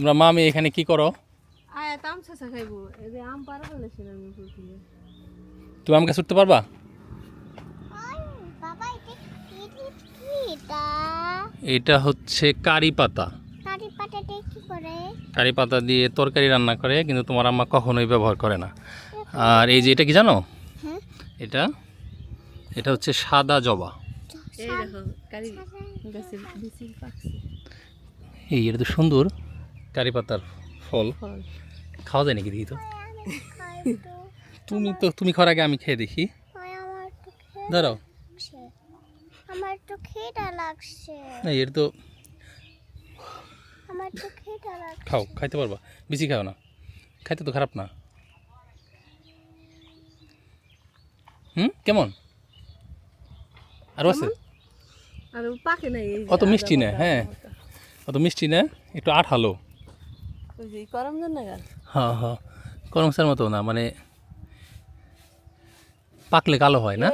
তোমরা মামি এখানে কি করো? আয়া তাম শেষা খাইবো। এই যে আম পারা ফেলেছিল আমি উপর থেকে তুমি আম গাছ উঠতে পারবা? এটা হচ্ছে কারি পাতা। কারি পাতাটা কি করে? কারি পাতা দিয়ে তরকারি রান্না করে কিন্তু তোমার আম্মা কখনোই ব্যবহার করে না। আর এই যে এটা কি জানো? হ্যাঁ? এটা? এটা হচ্ছে সাদা জবা। এই দেখো কারি গাছে বেশি পাকছে। এই এটা তো সুন্দর। কারি পাতার ফল। খাওয়া যায় নাকি দেখি তো? তুমি তো তুমি খাওয়ার আগে আমি খেয়ে দেখি। দাঁড়াও। আমার তো লাগছে। না এর তো আমার তো খিদা লাগছে। খাও খাইতে পারবা। বেশি খাও না। খাইতে তো খারাপ না। হুম? কেমন? আরও আছে? অত মিষ্টি না, হ্যাঁ। অত মিষ্টি না একটু আঠালো ওই যে করম জান না গাল হ্যাঁ হ্যাঁ। করমসার মতো না মানে পাকলে কালো হয় না?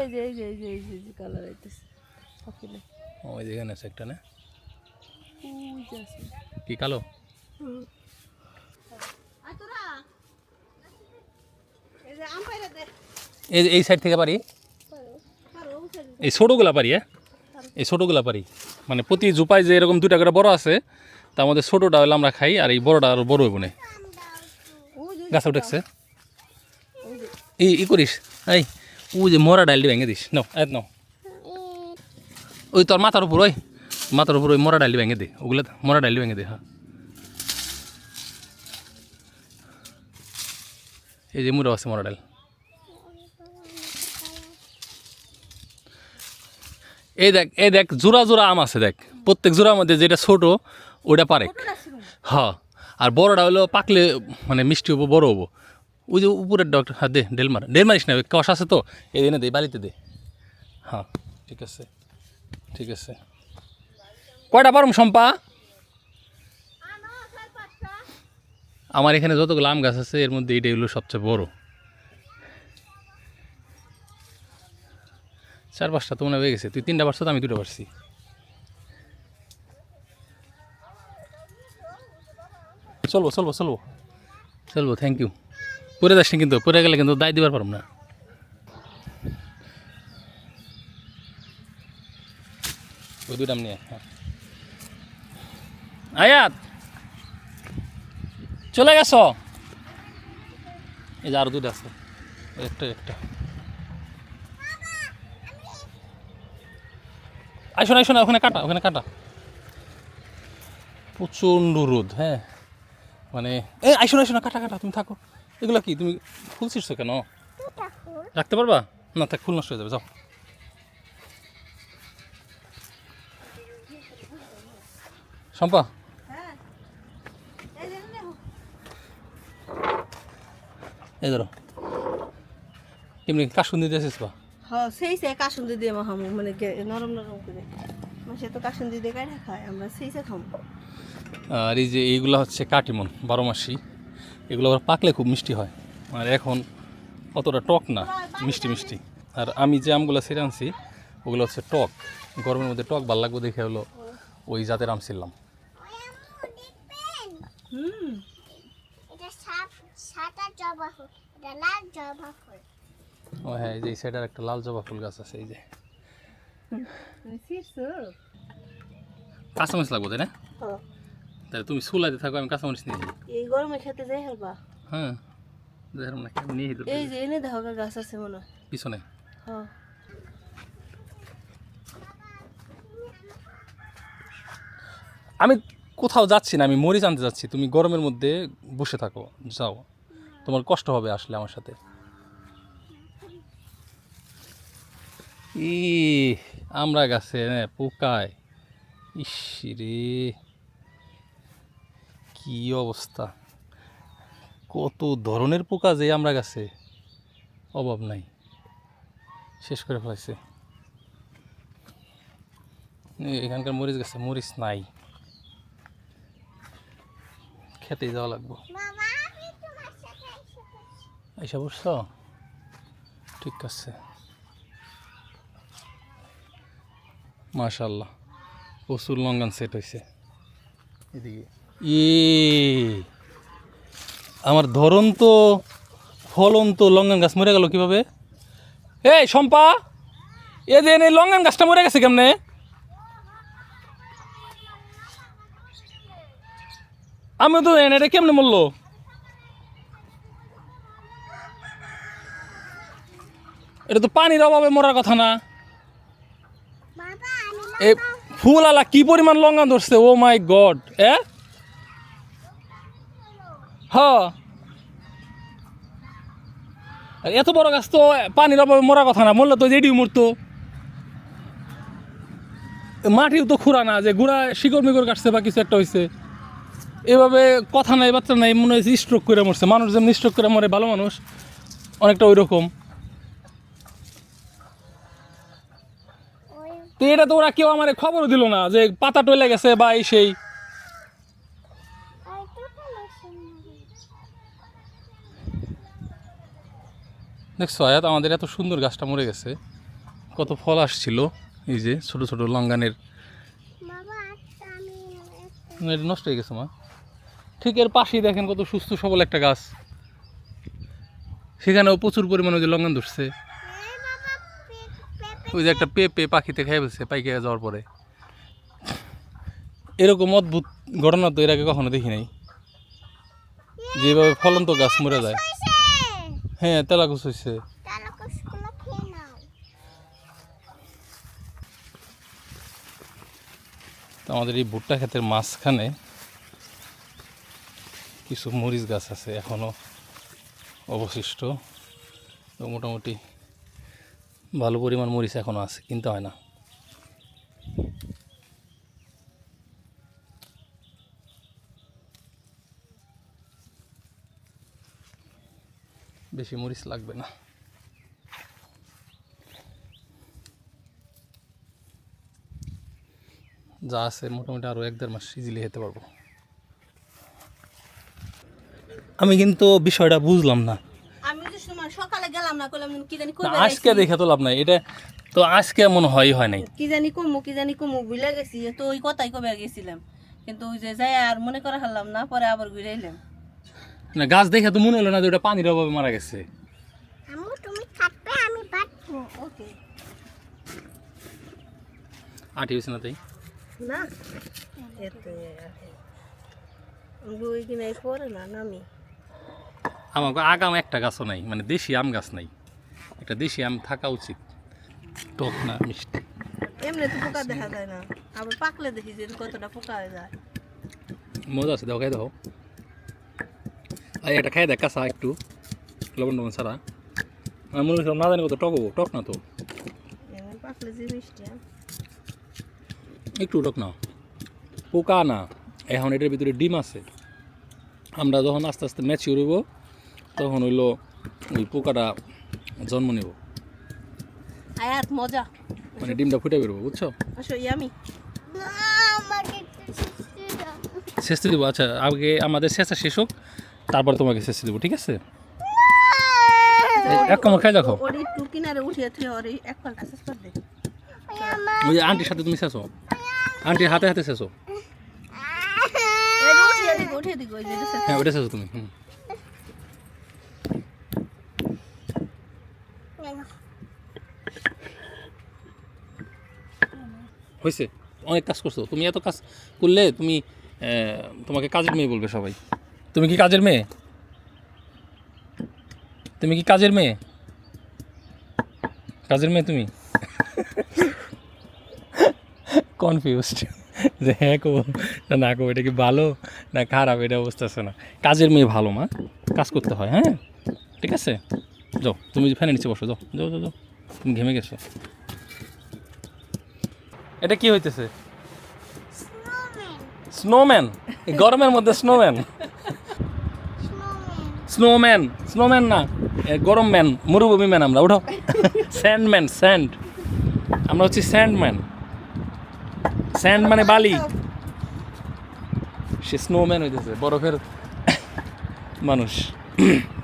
ওই যেখানে আছে একটা না? কি কালো? এই এই সাইড থেকে পারি। এই ছোটোগুলা পারি হ্যাঁ? এই ছোটোগুলা পারি। মানে প্রতি জুপায় যে এরকম দুটা করে বড় আছে তার মধ্যে ছোটোটা হলে আমরা খাই আর এই বড়োটা আর বড় হইব না। ওই যে গাছে উঠেছে। এই, ই করিস। এই ও যে মরা ডাইলটি ভেঙে দিস। নাও এত ওই তোর মাথার উপর, ওই। মাথার উপর ওই মরা ডাইলটি ভেঙে দে। ওগুলো মরা ডাইলটি ভেঙে দে হ্যাঁ। এই যে মুড়ো আছে মরা ডাল। এই দেখ এই দেখ, জোড়া জোড়া আম আছে, দেখ। প্রত্যেক জোড়ার মধ্যে যেটা ছোট ওটা পারে। হ্যাঁ আর বড়টা হলো পাকলে মানে মিষ্টি হব বড় হব। ওই যে উপরের ডক্টর হ্যাঁ দে ডেল মার ডেল মারিস না কষ আছে তো এই দিনে দে বালিতে দে। হ্যাঁ ঠিক আছে ঠিক আছে। কয়টা পারম শম্পা? আমার এখানে যতগুলো আম গাছ আছে এর মধ্যে এইটাই হলো সবচেয়ে বড়। চার পাঁচটা তো মনে হয়ে গেছে। তুই তিনটা পারছ তো আমি দুটো পারছি। চলবো চলবো চলবো। চলবো থ্যাংক ইউ পরে যাস কিন্তু, পরে গেলে কিন্তু দায় দিবার পারব না। হ্যাঁ। আয়াত, চলে গেছ? এই যে আরও দুইটা আছে। একটা একটা। আইসো না আইসো না ওখানে কাটা ওখানে কাটা। প্রচণ্ড রোদ হ্যাঁ। মানে এ আইসো আইসো না কাটা কাটা, তুমি থাকো। এগুলো কি, তুমি ফুল ছিটছো কেন? রাখতে পারবা? না, থাক, ফুল নষ্ট হয়ে যাবে, যাও। শম্পা। এই এই ধরো। কেমনি, কাশুন দিতে আসিস বা? হ্যাঁ সেই সে কাশুন্দি দিয়ে মাহামু মানে নরম নরম করে। মাসে তো খায় আমরা সেই সে খামু। আর এই যে এইগুলো হচ্ছে কাটিমন বারো মাসি। এগুলো আবার পাকলে খুব মিষ্টি হয়। আর এখন অতটা টক না মিষ্টি মিষ্টি। আর আমি যে আমগুলো ছেড়ে আনছি ওগুলো হচ্ছে টক। গরমের মধ্যে টক ভালো লাগবে দেখে হলো ওই জাতের আম ছিলাম হুম। এটা সাত সাতা জবা ফুল এটা লাল জবা ফুল। ও হ্যাঁ এই যে এই সাইডের একটা লাল জবা ফুল গাছ আছে এই যে। কাঁচামরিচ লাগবে তাই না? হ্যাঁ। তাহলে তুমি সুলাইতে থাকো আমি কাঁচামরিচ নিয়ে এই গরমে খেতে যাই হারবা হ্যাঁ দেখলাম না আমি নিয়ে এই যে এনে দেখো গাছ আছে মনে পিছনে? হ্যাঁ। আমি কোথাও যাচ্ছি না আমি মরিচ আনতে যাচ্ছি। তুমি গরমের মধ্যে বসে থাকো যাও। তোমার কষ্ট হবে আসলে আমার সাথে। ই আমরা গাছে পোকায়। ইস রে কি অবস্থা? কত ধরনের পোকা যে আমরা গাছে? অভাব নাই। শেষ করে ফেলাইছে। এখানকার মরিচ গাছে মরিচ নাই। খেতেই যাওয়া লাগবো। মামা আমি এসে আইসা বসছ? ঠিক আছে। মাশাল্লাহ প্রচুর লঙ্গান সেট হয়েছে এদিকে। ই আমার ধরন তো ফলন তো লঙ্গান গাছ মরে গেল কীভাবে? এই শম্পা! এ যে এই লঙ্গান গাছটা মরে গেছে কেমনে? আমি তো জানি এটা কেমনে মরলো? এটা তো পানির অভাবে মরার কথা না। এ ফুল আলা কি পরিমাণ লঙ্ঘন ধরছে? ও মাই গড, এ? হ। এত বড় গাছ তো পানির অভাবে মরা কথা না, মরলে তো যেডিও মরতো। মাটিও তো খুঁড়া না, যে গুড়া শিকড় মিকড় কাটছে বা কিছু একটা হয়েছে এভাবে কথা নাই, বাচ্চা নাই, মনে হয়েছে স্ট্রোক করে মরছে। মানুষ যেমন স্ট্রোক করে মরে, ভালো মানুষ, অনেকটা ওই রকম ওই তো এটা তো ওরা কেউ আমার খবরও দিল না যে পাতা টলে গেছে বা এই সেই। দেখছ আয়াত আমাদের এত সুন্দর গাছটা মরে গেছে। কত ফল আসছিল। এই যে ছোট ছোট লঙ্গানের। আচ্ছা এটা নষ্ট হয়ে গেছে মা। ঠিক এর পাশেই দেখেন কত সুস্থ সবল একটা গাছ। সেখানেও প্রচুর পরিমাণে ওই যে লঙ্গান ধরছে। ওই যে একটা পেঁপে পাখিতে খেয়ে ফেলছে পাইকে যাওয়ার পরে। এরকম অদ্ভুত ঘটনা তো এর আগে কখনো দেখি নাই। যেভাবে ফলন্ত গাছ মরে যায়। হ্যাঁ তেলাকুচ হয়েছে আমাদের এই ভুট্টা ক্ষেতের মাঝখানে কিছু মরিচ গাছ আছে এখনও অবশিষ্ট। তো মোটামুটি ভালো পরিমাণ মরিচ এখনও আছে, কিনতে হয় না। বেশি মরিচ লাগবে না। যা আছে মোটামুটি আরও এক দেড় মাস ইজিলি খেতে পারব। আমি কিন্তু বিষয়টা বুঝলাম না আমি তো সময় সকালে গেলাম না করলাম কি জানি কবে আজকে দেখে তো লাভ নাই এটা তো আজকে মনে হয় হয় নাই। কি জানি কমু কি জানি কমু ভুলে গেছি তো ওই কথাই কবে গেছিলাম। কিন্তু ওই যে যাই আর মনে করা হারলাম না পরে আবার ঘুরে এলাম না গাছ দেখে তো মনে হলো না যে ওটা পানির অভাবে মারা গেছে। আমু তুমি কাটবে আমি বাটবো ওকে। আটি হয়েছে না তাই? না এতে ওই না নামি। আমাকে আগাম একটা গাছও নাই মানে দেশি আম গাছ নাই। একটা দেশি আম থাকা উচিত। টক না মিষ্টি। এমনি তো পোকা দেখা যায় না। আবার পাকলে দেখি যে কতটা পোকা হয়ে যায়। মজা আছে দেখো খাই দেখো এই একটা খাই দেখ কাঁচা একটু। লবণ টবণ ছাড়া। আমি মনে করছিলাম না জানি কত টক হব টক না তো। পাকলে যে মিষ্টি একটু টক না। পোকা না। এখন এটার ভিতরে ডিম আছে। আমরা যখন আস্তে আস্তে ম্যাচিউর হইব তখন হইল ওই পোকাটা জন্ম নেব। আয়াত মজা। মানে ডিমটা ফুটে বেরোবো বুঝছ? শিখতে শেষতে দেবো আচ্ছা আগে আমাদের শেষা শেষ হোক তারপর তোমাকে শেষে দেবো ঠিক আছে? এক কামড় খাই দেখো। ওই আন্টির সাথে তুমি শেষো। আন্টির হাতে হাতে শেষ। হ্যাঁ ওটা শেষো তুমি হুম। হয়েছে অনেক কাজ করছ। তুমি এত কাজ করলে তুমি তোমাকে কাজের মেয়ে বলবে সবাই। তুমি কি কাজের মেয়ে? তুমি কি কাজের মেয়ে? কাজের মেয়ে তুমি? কনফিউজড যে হ্যাঁ কো না না কো এটা কি ভালো না খারাপ এটা অবস্থা আছে না। কাজের মেয়ে ভালো মা। কাজ করতে হয় হ্যাঁ? ঠিক আছে? যাও তুমি ফ্যানের নিচে বসো যাও যাও যাও যাও। তুমি ঘেমে গেছো। এটা কি হইতেছে? স্নোম্যান গরমের মধ্যে স্নোম্যান স্নোম্যান স্নোম্যান না এ, গরম ম্যান মরুভূমি ম্যান আমরা উঠো। স্যান্ডম্যান স্যান্ড আমরা হচ্ছি স্যান্ডম্যান স্যান্ড মানে বালি। সে স্নোম্যান হইতেছে বরফের মানুষ।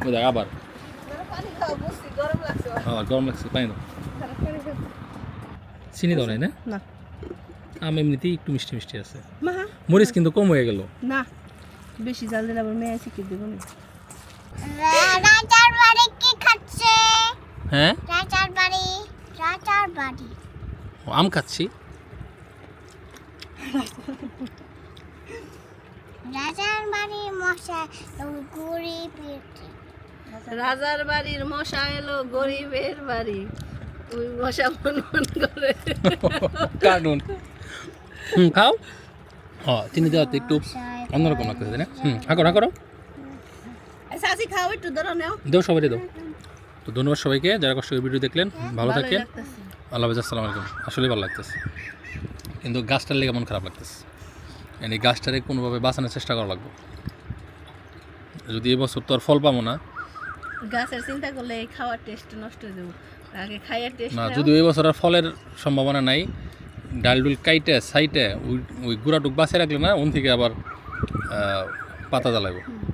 ওই দেখ আবার। গরম লাগছে। আবার গরম লাগছে পানি দাও চিনি দাও নাই না? না। আম এমনিতেই একটু মিষ্টি মিষ্টি আছে। মা? মরিচ কিন্তু কম হয়ে গেল। না বেশি জাল দিলে আবার মেয়ে শিখে দেবো না? রাজার বাড়ি কি খাচ্ছে? হ্যাঁ? রাজার বাড়ি রাজার বাড়ি। আম খাচ্ছি। রাজার বাড়ি মশা গুড়ি পেটে রাজার বাড়ির মশা এলো গরিবের বাড়ি। ওই মশা মন মন করে। কার্টুন হুম খাও। ও চিনি দেওয়াতে একটু অন্যরকম লাগতেছে না? হুম হা করো করো সাসি খাও একটু ধরো নাও। দেও সবাই দাও। তো ধন্যবাদ সবাইকে যারা কষ্ট করে ভিডিও দেখলেন ভালো থাকেন। আল্লাহ হাফেজ আসসালামু আলাইকুম। আসলে ভালো লাগতেছে। কিন্তু গাছটার লেগে মন খারাপ লাগতেছে। এই গাছটারে কোনোভাবে বাঁচানোর চেষ্টা করা লাগবে। যদি এবছর তো আর ফল পাবো না। গাছের চিন্তা করলে এই খাওয়ার টেস্ট নষ্ট হয়ে যাব। আগে খাইয়ার টেস্ট না যদি এই বছর আর ফলের সম্ভাবনা নাই ডাল ডুল কাইটে, সাইটে, ওই ওই গুড়াটুক বাঁচিয়ে রাখলে না, ওন থেকে আবার পাতা জ্বালাবো